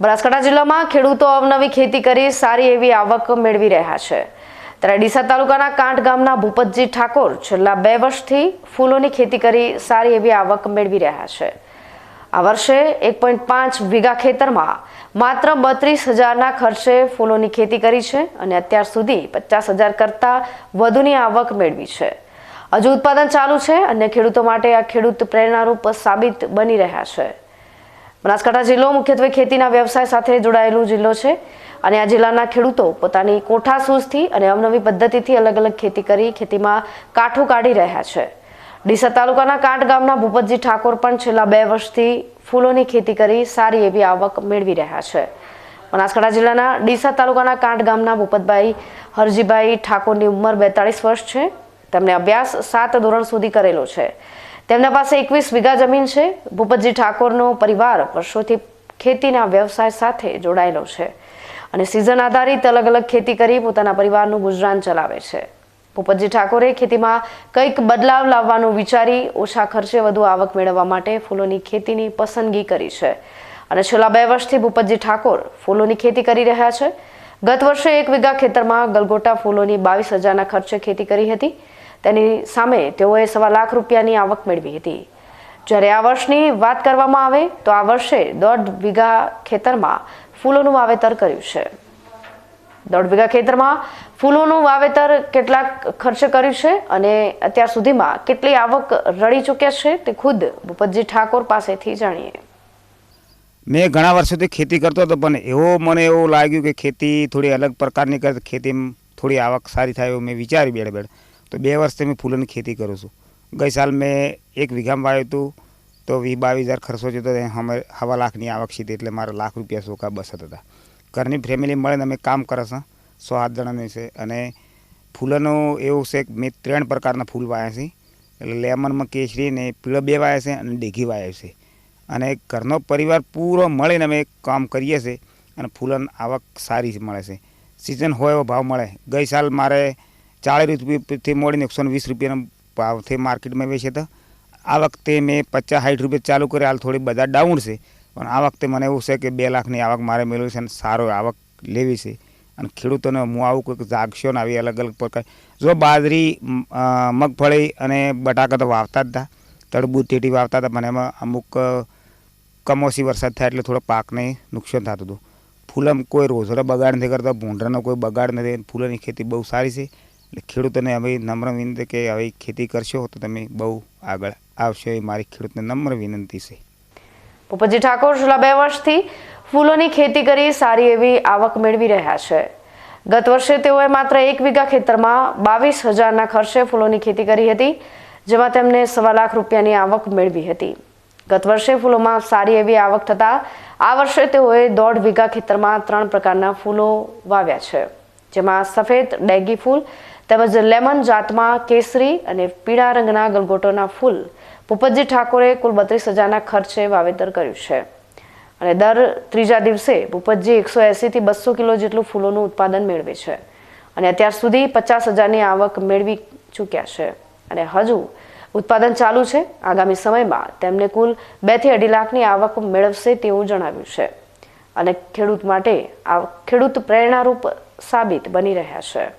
બનાસકાંઠા જિલ્લામાં ખેડૂતો અવનવી ખેતી કરી સારી એવી આવક મેળવી રહ્યા છે. ત્યારે ડીસા તાલુકાના કાંઠ ગામના ભૂપતજી ઠાકોર છેલ્લા બે વર્ષથી ફૂલોની ખેતી કરી સારી એવી આવક મેળવી રહ્યા છે. આ વર્ષે એક પોઈન્ટ પાંચ વીઘા ખેતરમાં માત્ર બત્રીસ હજારના ખર્ચે ફૂલોની ખેતી કરી છે અને અત્યાર સુધી પચાસ હજાર કરતાં વધુની આવક મેળવી છે. હજુ ઉત્પાદન ચાલુ છે અને ખેડૂતો માટે આ ખેડૂત પ્રેરણારૂપ સાબિત બની રહ્યા છે. બનાસકાંઠા જિલ્લો મુખ્યત્વે ખેતીના વ્યવસાય સાથે જોડાયેલો જિલ્લો છે. અને આ જિલ્લાના ખેડૂતો પોતાની કોઠા સૂઝથી અને અવનવી પદ્ધતિથી અલગ અલગ ખેતી કરી ખેતીમાં કાઠું કાઢી રહ્યા છે. ડીસા તાલુકાના કાંટ ગામના ભૂપતજી ઠાકોર પણ છેલ્લા બે વર્ષથી ફૂલોની ખેતી કરી સારી એવી આવક મેળવી રહ્યા છે. બનાસકાંઠા જિલ્લાના ડીસા તાલુકાના કાંઠ ગામના ભૂપતભાઈ હરજીભાઈ ઠાકોરની ઉંમર બેતાળીસ વર્ષ છે. તેમણે અભ્યાસ સાત ધોરણ સુધી કરેલો છે. તેમના પાસે એકવીસ વીઘા જમીન છે. ભૂપતજી ઠાકોરનો પરિવાર વર્ષોથી ખેતીના વ્યવસાય સાથે જોડાયેલો છે અને સિઝન આધારિત અલગ અલગ ખેતી કરી પોતાના પરિવારનું ગુજરાન ચલાવે છે. ભૂપતજી ઠાકોરે ખેતીમાં કંઈક બદલાવ લાવવાનું વિચારી ઓછા ખર્ચે વધુ આવક મેળવવા માટે ફૂલોની ખેતીની પસંદગી કરી છે. અને છેલ્લા બે વર્ષથી ભૂપતજી ઠાકોર ફૂલોની ખેતી કરી રહ્યા છે. ગત વર્ષે એક વીઘા ખેતરમાં ગલગોટા ફૂલોની બાવીસ હજારના ખર્ચે ખેતી કરી હતી. તેની સામે તેઓએ સવા લાખ રૂપિયાની આવક મેળવી હતી. જ્યારે આ વર્ષની વાત કરવામાં આવે, તો આ વર્ષે દોઢ વીઘા ખેતરમાં ફૂલોનું વાવેતર કર્યું છે. દોઢ વીઘા ખેતરમાં ફૂલોનું વાવેતર કેટલાક ખર્ચે કર્યું છે અને અત્યાર સુધીમાં કેટલી આવક રળી ચૂક્યા છે તે ખુદ ભૂપતજી ઠાકોર પાસેથી જાણીએ. મેં ઘણા વર્ષોથી ખેતી કરતો હતો, પણ એવો મને એવું લાગ્યું કે ખેતી થોડી અલગ પ્રકારની કરતા ખેતીમાં થોડી આવક સારી થાય એવું મેં વિચાર્યું બેડ બેડ તો બે વર્ષથી મેં ફૂલોની ખેતી કરું છું. ગઈ સાલ મેં એક વીઘામાં વાવ્યું હતું, તો વીસ બાવીસ હજાર ખર્ચો થયો તો અમે હવા લાખની આવક સીધી એટલે મારા લાખ રૂપિયા સોકા બસત હતા. ઘરની ફેમિલી મળીને અમે કામ કરે છે, સો આઠ જણાની છે અને ફૂલોનું એવું છે કે મેં ત્રણ પ્રકારના ફૂલ વાવ્યા છે. એટલે લેમનમાં કેસરી ને પીળો બે વાવ્યા છે અને ડેઘી વાવ્યા છે. અને ઘરનો પરિવાર પૂરો મળીને અમે કામ કરીએ છીએ અને ફૂલોની આવક સારી મળે છે. સિઝન હોય એવો ભાવ મળે. ગઈ સાલ મારે ચાળીસ રૂપિયાથી મળીને એકસો વીસ રૂપિયાના ભાવથી માર્કેટમાં વેચે તો આ વખતે મેં પચાસ સાઠ રૂપિયા ચાલુ કરી હાલ થોડી બધા ડાઉન છે. પણ આ વખતે મને એવું છે કે બે લાખની આવક મારે મેળવી છે અને સારો આવક લેવી છે. અને ખેડૂતોને હું આવું કોઈક જાગશો ને આવી અલગ અલગ પ્રકાર. જો બાજરી મગફળી અને બટાકા તો વાવતા જ હતા તરબૂચ ટેટી વાવતા હતા પણ એમાં અમુક કમોસી વરસાદ થાય એટલે થોડો પાકને નુકસાન થતું હતું. ફૂલમ કોઈ રોઝડો બગાડ નથી કરતા, ભૂંડરાનો કોઈ બગાડ નથી, ફૂલોની ખેતી બહુ સારી છે. એટલે ખેડૂતોને હવે નમ્ર વિનંતી કે હવે ખેતી કરશો તો તમે બહુ આગળ આવશો એ મારી ખેડૂતને નમ્ર વિનંતી છે. પોપજી ઠાકોર, છેલ્લા બે વર્ષથી ફૂલોની ખેતી કરી સારી એવી આવક મેળવી રહ્યા છે. ગત વર્ષે તેઓએ માત્ર એક વીઘા ખેતરમાં બાવીસ હજારના ખર્ચે ફૂલોની ખેતી કરી હતી, જેમાં તેમને સવા લાખ રૂપિયાની આવક મેળવી હતી. ગત વર્ષે ફૂલોમાં સારી એવી આવક થતાં આ વર્ષે તેઓએ દોઢ વીઘા ખેતરમાં ત્રણ પ્રકારના ફૂલો વાવ્યા છે, જેમાં સફેદ ડેગી ફૂલ તેમજ લેમન જાતમાં કેસરી અને પીળા રંગના ગલગોટોના ફૂલ. ભૂપતજી ઠાકોરે કુલ બત્રીસ હજારના ખર્ચે વાવેતર કર્યું છે. અને દર ત્રીજા દિવસે ભૂપતજી એકસો એંસીથી બસો કિલો જેટલું ફૂલોનું ઉત્પાદન મેળવે છે. અને અત્યાર સુધી પચાસ હજારની આવક મેળવી ચૂક્યા છે. અને હજુ ઉત્પાદન ચાલુ છે. આગામી સમયમાં તેમને કુલ બેથી અઢી લાખની આવક મેળવશે તેવું જણાવ્યું છે. અને ખેડૂત માટે આ ખેડૂત પ્રેરણારૂપ સાબિત બની રહ્યા છે.